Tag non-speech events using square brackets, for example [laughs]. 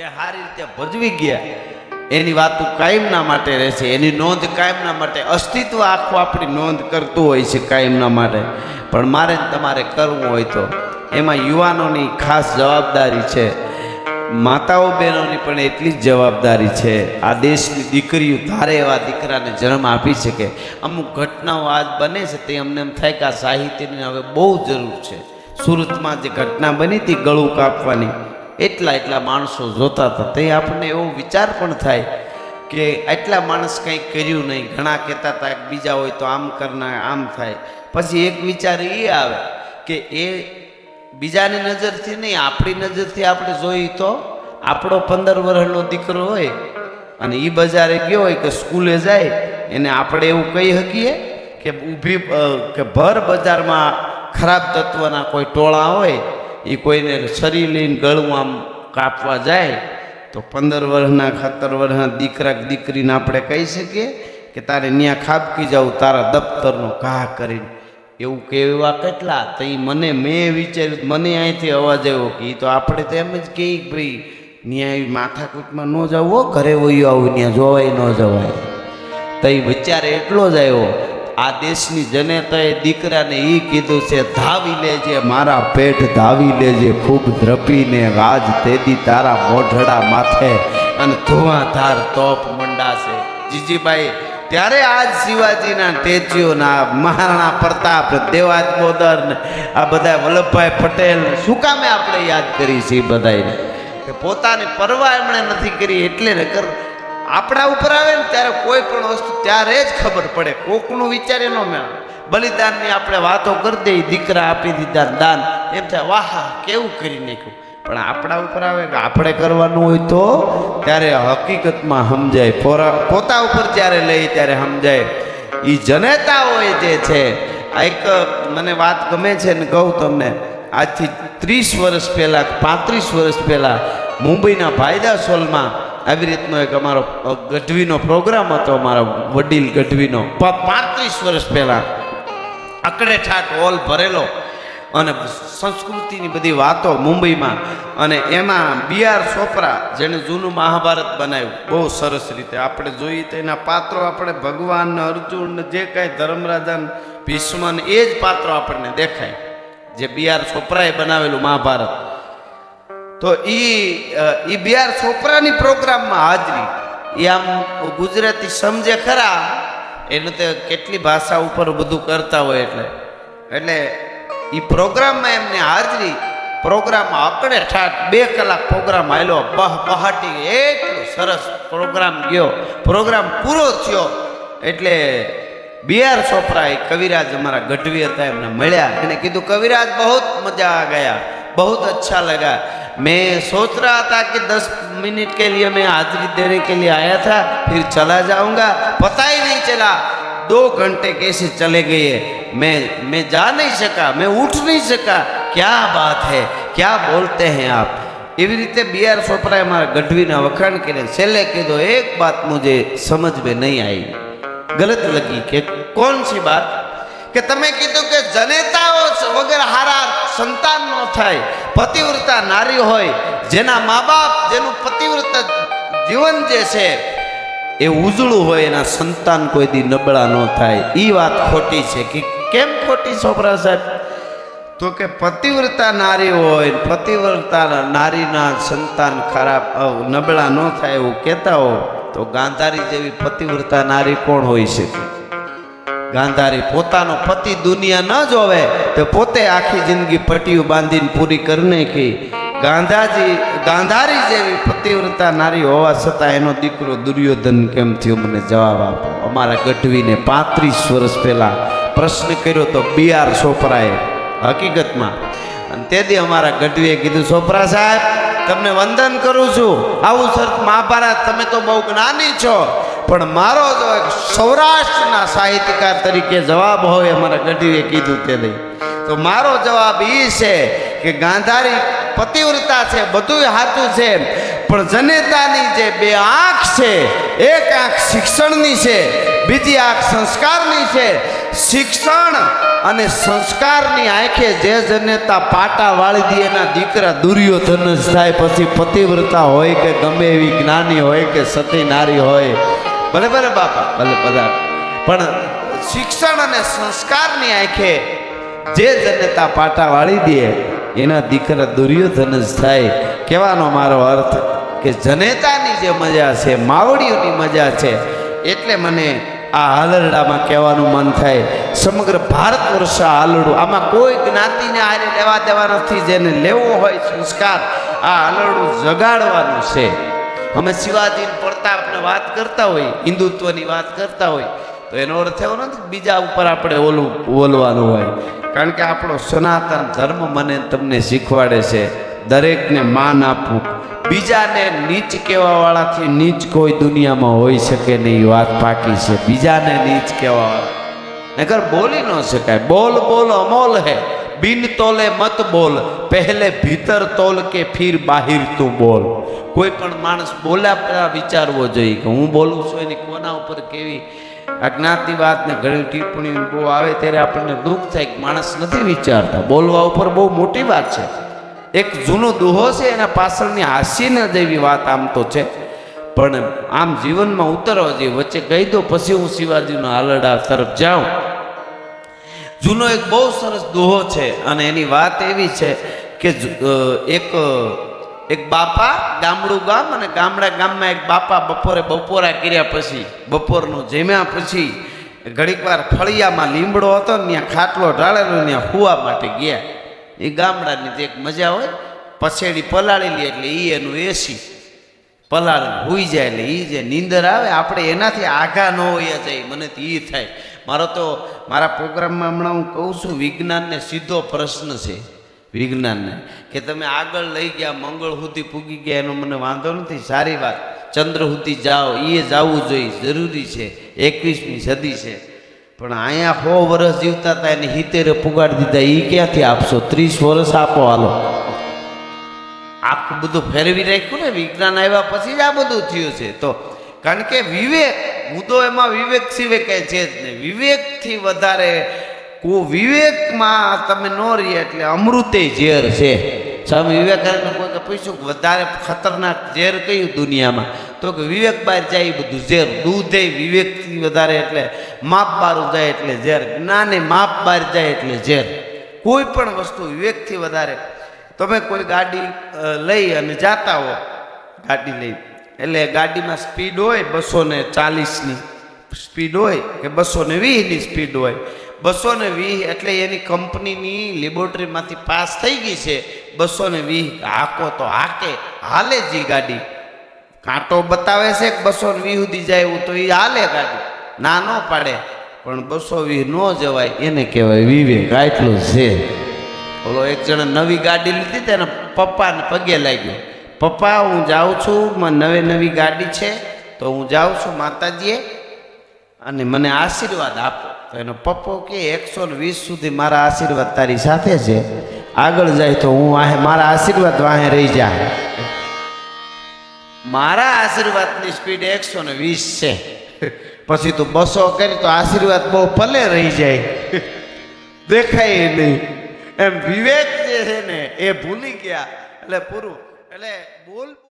જે સારી રીતે ભજવી ગયા, એની વાતો કાયમના માટે રહેશે. એની નોંધ કાયમના માટે, અસ્તિત્વ આખું આપણી નોંધ કરતું હોય છે કાયમના માટે. પણ મારે તમારે કરવું હોય તો. એમાં યુવાનોની ખાસ જવાબદારી છે. માતાઓ બહેનોની પણ એટલી જ જવાબદારી છે. આ દેશની દીકરીઓ ધારે એવા દીકરાને જન્મ આપી શકે. અમુક ઘટનાઓ આજ બને છે, તે અમને એમ થાય કે આ સાહિત્યની હવે બહુ જરૂર છે. સુરતમાં જે ઘટના બની હતી ગળું કાપવાની એટલા એટલા માણસો જોતા હતા. તે આપણને એવો વિચાર પણ થાય કે એટલા માણસ કંઈ કર્યું નહીં. ઘણા કહેતા હતા બીજા હોય તો આમ કરના આમ થાય. પછી એક વિચાર એ આવે કે એ બીજાની નજરથી નહીં, આપણી નજરથી આપણે જોઈએ તો આપણો પંદર વર્ષનો દીકરો હોય અને એ બજારે ગયો હોય કે સ્કૂલે જાય, એને આપણે એવું કહી શકીએ કે ઊભી કે ભર બજારમાં ખરાબ તત્વના કોઈ ટોળા હોય એ કોઈને છરી લઈને ગળું આમ કાપવા જાય, તો પંદર વર્ષના ખતર વર્ષના દીકરા દીકરીને આપણે કહી શકીએ કે તારે ત્યાં ખાબકી જાવ તારા દફતરનો ઘા કરીને. એવું કહેવા કેટલા? તો મને, મેં વિચાર્યું, મને અહીંથી અવાજ આવ્યો કે એ તો આપણે તો એમ જ કહે ભાઈ ન્યાય માથાકૂટમાં ન જવો ઘરે વયું આવું ત્યાં જોવાય ન જવાય. તો એ વિચાર એટલો જ આવ્યો આ દેશની જનતાએ દીકરાને એ કીધું છે, ધાવી લેજે, મારા પેટ ધાવી લેજે, ખૂબ દ્રપીને આજ તેદી તારા મોઢડા માથે. અને ધુઆધાર તોપ મંડાશે. જીજીભાઈ, ત્યારે આજ શિવાજીના ટેચ્યુના મહારાણા પ્રતાપ દેવાજ બોદર ને આ બધા વલ્લભભાઈ પટેલ, શું કામે આપણે યાદ કરી છીએ બધાને પોતાની પરવા એમણે નથી કરી, એટલે ને કર આપણા ઉપર આવે ને ત્યારે કોઈ પણ વસ્તુ ત્યારે જ ખબર પડે. કોકનું વિચારે ન મેળવે બલિદાનની આપણે વાતો કરી દઈએ દીકરા આપી દીધા દાન. એમ થાય, વાહ, કેવું કરી નાખ્યું. પણ આપણા ઉપર આવે કે આપણે કરવાનું હોય તો ત્યારે હકીકતમાં સમજાય. પોતા ઉપર જ્યારે લઈ ત્યારે સમજાય. એ જનેતાઓએ જે છે, આ એક મને વાત ગમે છે ને કહું તમને. આજથી ત્રીસ વર્ષ પહેલાં પાંત્રીસ વર્ષ પહેલાં મુંબઈના ભાયદા સોલમાં આવી રીતનો એક અમારો ગઢવીનો પ્રોગ્રામ હતો, અમારો વડીલ ગઢવીનો. પાંત્રીસ વર્ષ પહેલાં અકડે ઠાક હોલ ભરેલો અને સંસ્કૃતિની બધી વાતો મુંબઈમાં અને એમાં બી આર ચોપરા જેણે જૂનું મહાભારત બનાવ્યું, બહુ સરસ રીતે. આપણે જોઈએ તો એના પાત્રો આપણે ભગવાન, અર્જુન, જે કાંઈ ધર્મરાજાન, ભીષ્મન ભીષ્મ એ જ પાત્રો આપણને દેખાય. જે બી આર ચોપરાએ બનાવેલું મહાભારત. તો એ એ બિહાર છોપરાની પ્રોગ્રામમાં હાજરી. એ આમ ગુજરાતી સમજે ખરા, એને તે કેટલી ભાષા ઉપર બધું કરતા હોય એટલે. એટલે એ પ્રોગ્રામમાં એમને હાજરી, પ્રોગ્રામ આકડે ઠાટ, બે કલાક પ્રોગ્રામ આવ્યો બહ બહાટી, એટલો સરસ પ્રોગ્રામ ગયો. પ્રોગ્રામ પૂરો થયો. એટલે બિહાર ચોપરા એ કવિરાજ અમારા ગઢવી હતા એમને મળ્યા. એને કીધું, કવિરાજ બહુ મજા આ ગયા બહુ અચ્છા લગા मैं सोच रहा था कि दस मिनट के लिए मैं हाजिरी देने के लिए आया था, फिर चला जाऊँगा। पता ही नहीं चला। दो घंटे कैसे चले गए मैं मैं जा नहीं सका, मैं उठ नहीं सका। क्या बात है, क्या बोलते हैं आप? इस रीते B R B R Gadhvi ने वखाण વખાણ सेले के दो, एक बात मुझे समझ में नहीं आई। गलत लगी कि कौन सी बात? कि तमें कीधु કે જનેતાઓ વગર હારા સંતાન ન થાય. પતિવ્રતા નારી હોય, જેના મા બાપ જેનું પતિવ્રતા જીવન જે છે, એ ઉજળું હોય, એના સંતાન કોઈ દી નબળા ન થાય. એ વાત ખોટી છે કે કેમ ખોટી છોકરા સાહેબ? તો કે પતિવ્રતા નારી હોય, પતિવ્રતા નારીના સંતાન ખરાબ નબળા ન થાય એવું કહેતા હો, તો ગાંધારી જેવી પતિવ્રતા નારી કોણ હોઈ શકે? ગાંધારી પોતાનો પતિ દુનિયા ન જોવે, તો પોતે આખી જિંદગી પટ્ટીઓ બાંધીને પૂરી કરી નાખી. ગાંધાજી, ગાંધારી જેવી પતિવ્રતા નારી હોવા છતાં એનો દીકરો દુર્યોધન કેમ થયો મને જવાબ આપો. અમારા ગઢવીને પાંત્રીસ વર્ષ પહેલાં પ્રશ્ન કર્યો તો બી આર હકીકતમાં. અને તેથી અમારા ગઢવીએ કીધું ચોપરા સાહેબ, તમને વંદન કરું છું. આવું સર મહાભારત, તમે તો બહુ જ્ઞાની છો. પણ મારો જો એક સૌરાષ્ટ્રના સાહિત્યકાર તરીકે જવાબ હોય અમારા ગઢવીએ કીધું તે નહીં તો મારો જવાબ એ છે કે ગાંધારી પતિવ્રતા છે બધું સાચું છે, પણ જનેતાની જે બે આંખ છે, એક આંખ શિક્ષણની છે, બીજી આંખ સંસ્કારની છે. શિક્ષણ અને સંસ્કારની આંખે જે જનેતા પાટા વાળી દે એના દીકરા દુર્યોધન જ થાય, પછી પતિવ્રતા હોય કે ગમે એવી જ્ઞાની હોય કે સતી નારી હોય ભલે ભલે બાપા, ભલે બધા પણ શિક્ષણ અને સંસ્કારની આંખે જે જનેતા પાટા વાળી દે, એના દીકરા દુર્યોધન જ થાય. કહેવાનો મારો અર્થ કે જનેતાની જે મજા છે, માવડીઓની મજા છે, એટલે મને આ હાલરડામાં કહેવાનું મન થાય. સમગ્ર ભારત વર્ષ હાલરડું, આમાં કોઈ જ્ઞાતિને આરે લેવા દેવા નથી, જેને લેવો હોય સંસ્કાર, આ હાલરડું જગાડવાનું છે. અમે શિવાજી પ્રતાપને વાત કરતા હોય, હિન્દુત્વની વાત કરતા હોય, તો એનો અર્થ એવો નથી બીજા ઉપર આપણે ઓલું બોલવાનું હોય. કારણ કે આપણો સનાતન ધર્મ મને તમને શીખવાડે છે, દરેકને માન આપવું બીજાને નીચ કહેવાવાળાથી નીચ કોઈ દુનિયામાં હોઈ શકે નહીં વાત પાકી છે. બીજાને નીચ કહેવાવાળા. નગર બોલી ન શકાય. બોલ બોલ અમોલ હે. બિન તોલે મત બોલ, પહેલે ભીતર તોલ કે ફીર બાહિર તું બોલ. કોઈ પણ માણસ બોલ્યા પહેલા વિચારવો જોઈએ કે હું બોલું છું એની કોના ઉપર કેવી અજ્ઞાતની વાત ને ઘણી ટિપ્પણી બહુ આવે ત્યારે આપણને દુઃખ થાય કે માણસ નથી વિચારતા. બોલવા ઉપર બહુ મોટી વાત છે. એક જૂનો દુહો છે, એના પાછળની હાસ્યના જેવી વાત આમ તો છે. પણ આમ જીવનમાં ઉતરવા જોઈએ વચ્ચે કહી દો, પછી હું શિવાજીનો હાલડા તરફ જાઉં. જૂનો એક બહુ સરસ દોહો છે અને એની વાત એવી છે કે એક એક બાપા ગામડું ગામ અને ગામડા ગામમાં એક બાપા બપોરે બપોરા કર્યા પછી, બપોરનું જમ્યા પછી ઘડીક વાર ફળિયામાં લીમડો હતો ને ત્યાં ખાટલો ઢાળેલો ત્યાં હુવા માટે ગયા. એ ગામડાની એક મજા હોય, પછેડી પલાળી લે એટલે એ એનું એસી પલાળી હોઈ જાય એટલે એ જે નીંદર આવે, આપણે એનાથી આઘા ન હોઈએ જાય મને તો એ થાય. મારો તો, મારા પ્રોગ્રામમાં હમણાં હું કહું છું, વિજ્ઞાનને સીધો પ્રશ્ન છે. વિજ્ઞાનને, કે તમે આગળ લઈ ગયા, મંગળ સુધી પૂગી ગયા, એનો મને વાંધો નથી. સારી વાત. ચંદ્ર સુધી જાઓ. એ જવું જોઈએ. જરૂરી છે. એકવીસમી સદી છે. પણ અહીંયા સો વર્ષ જીવતા હતા, એને હિતેરે પુગાડી દીધા. એ ક્યાંથી આપશો? ત્રીસ વર્ષ આપો હાલો. આખું બધું ફેરવી રાખ્યું ને, વિજ્ઞાન આવ્યા પછી જ આ બધું થયું છે. તો કારણ કે વિવેક હું તો એમાં વિવેક સિવાય કંઈ છે જ નહીં. વિવેકથી વધારે કો વિવેકમાં તમે ન રહીએ એટલે અમૃતે ઝેર છે. સ્વામી વિવેકાનંદ કોઈ પૂછ્યું કે વધારે ખતરનાક ઝેર કયું દુનિયામાં? તો કે વિવેક બહાર જાય બધું ઝેર. દૂધે વિવેકથી વધારે એટલે માપ બારું જાય એટલે ઝેર. જ્ઞાને માપ બહાર જાય એટલે ઝેર. કોઈ પણ વસ્તુ વિવેકથી વધારે તમે કોઈ ગાડી લઈ અને જાતા હો. ગાડી લઈ. એટલે ગાડીમાં સ્પીડ હોય બસો ને ચાલીસની સ્પીડ હોય કે બસો ને વીસની સ્પીડ હોય. બસો ને વીસ એટલે એની કંપનીની લેબોરેટરીમાંથી પાસ થઈ ગઈ છે. બસો ને વીસ હાકો તો હાકે, હાલે જ ગાડી. કાંટો બતાવે છે કે બસો ને વીસ સુધી જાય એવું તો એ હાલે ગાડી. ના ન પાડે. પણ બસો વીસ ન જવાય, એને કહેવાય વિવેક. આટલું છે. ઓલો એક જણે નવી ગાડી લીધી તેને પપ્પાને પગે લાગ્યો. પપ્પા, હું જાઉં છું, મને નવી નવી ગાડી છે, તો હું જાઉં છું માતાજીએ અને મને આશીર્વાદ આપો. તો એનો પપ્પો કે, એકસો ને વીસ સુધી મારા આશીર્વાદ તારી સાથે છે. આગળ જાય તો હું આહે મારા આશીર્વાદ વાહે રહી જાય મારા આશીર્વાદની સ્પીડ એકસો ને વીસ છે. [laughs] પછી તું બસો કરી તો આશીર્વાદ બહુ ભલે રહી જાય. [laughs] દેખાય નહીં. એમ વિવેક જે છે ને એ ભૂલી ગયા. એટલે પૂરું. એટલે બોલ.